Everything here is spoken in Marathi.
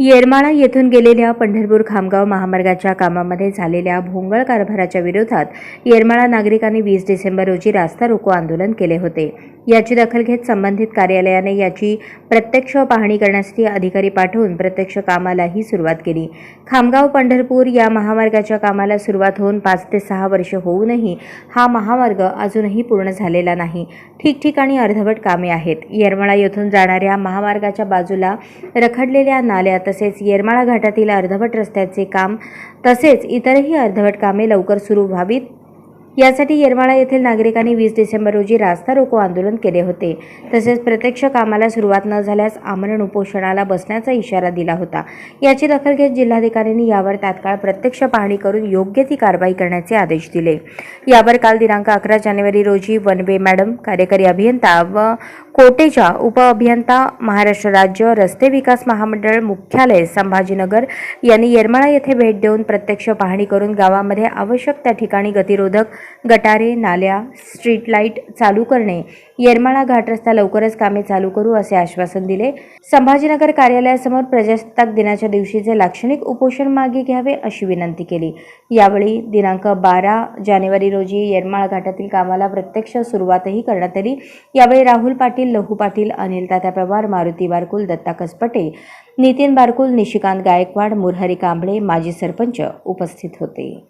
येरमाळा येथून गेलेल्या पंढरपूर खामगाव महामार्गाच्या कामामध्ये झालेल्या भोंगळ कारभाराच्या विरोधात येरमाळा नागरिकांनी वीस डिसेंबर रोजी रास्ता रोको आंदोलन केले होते. याची दखल घेत संबंधित कार्यालयाने याची प्रत्यक्ष पाहणी करण्यासाठी अधिकारी पाठवून प्रत्यक्ष कामालाही सुरुवात केली. खामगाव पंढरपूर या महामार्गाच्या कामाला सुरुवात होऊन पाच ते सहा वर्ष होऊनही हा महामार्ग अजूनही पूर्ण झालेला नाही. ठिकठिकाणी अर्धवट कामे आहेत. येरमाळा येथून जाणाऱ्या महामार्गाच्या बाजूला रखडलेल्या नाल्यात तसेच येरमाळा घाटातील अर्धवट रस्त्याचे काम तसेच इतरही अर्धवट कामे लवकर सुरू व्हावीत. यासाठी येरमाळा येथील नागरिकांनी वीस डिसेंबर रोजी रास्ता रोको आंदोलन केले होते. तसेच प्रत्यक्ष कामाला सुरुवात न झाल्यास आमरण उपोषणाला बसण्याचा इशारा दिला होता. याची दखल घेत जिल्हाधिकाऱ्यांनी यावर तात्काळ प्रत्यक्ष पाहणी करून योग्य ती कारवाई करण्याचे आदेश दिले. यावर काल दिनांक अकरा जानेवारी रोजी वनवे मॅडम कार्यकारी अभियंता व कोटेच्या उपअभियंता महाराष्ट्र राज्य रस्ते विकास महामंडळ मुख्यालय संभाजीनगर यांनी येरमाळा येथे भेट देऊन प्रत्यक्ष पाहणी करून गावामध्ये आवश्यक त्या ठिकाणी गतिरोधक गटारे नाल्या स्ट्रीट लाइट चालू करणे येरमाळा घाट रस्ता लवकरच कामे चालू करू असे आश्वासन दिले. संभाजीनगर कार्यालयासमोर प्रजासत्ताक दिनाच्या दिवशीचे लाक्षणिक उपोषण मागे घ्यावे अशी विनंती केली. यावेळी दिनांक बारा जानेवारी रोजी येरमाळ घाटातील कामाला प्रत्यक्ष सुरुवातही करण्यात आली. यावेळी राहुल पाटील लहू पाटील अनिल तात्या पवार मारुती बारकुल दत्ता कसपटे नितीन बारकुल निशिकांत गायकवाड मुरहरी कांबळे माजी सरपंच उपस्थित होते.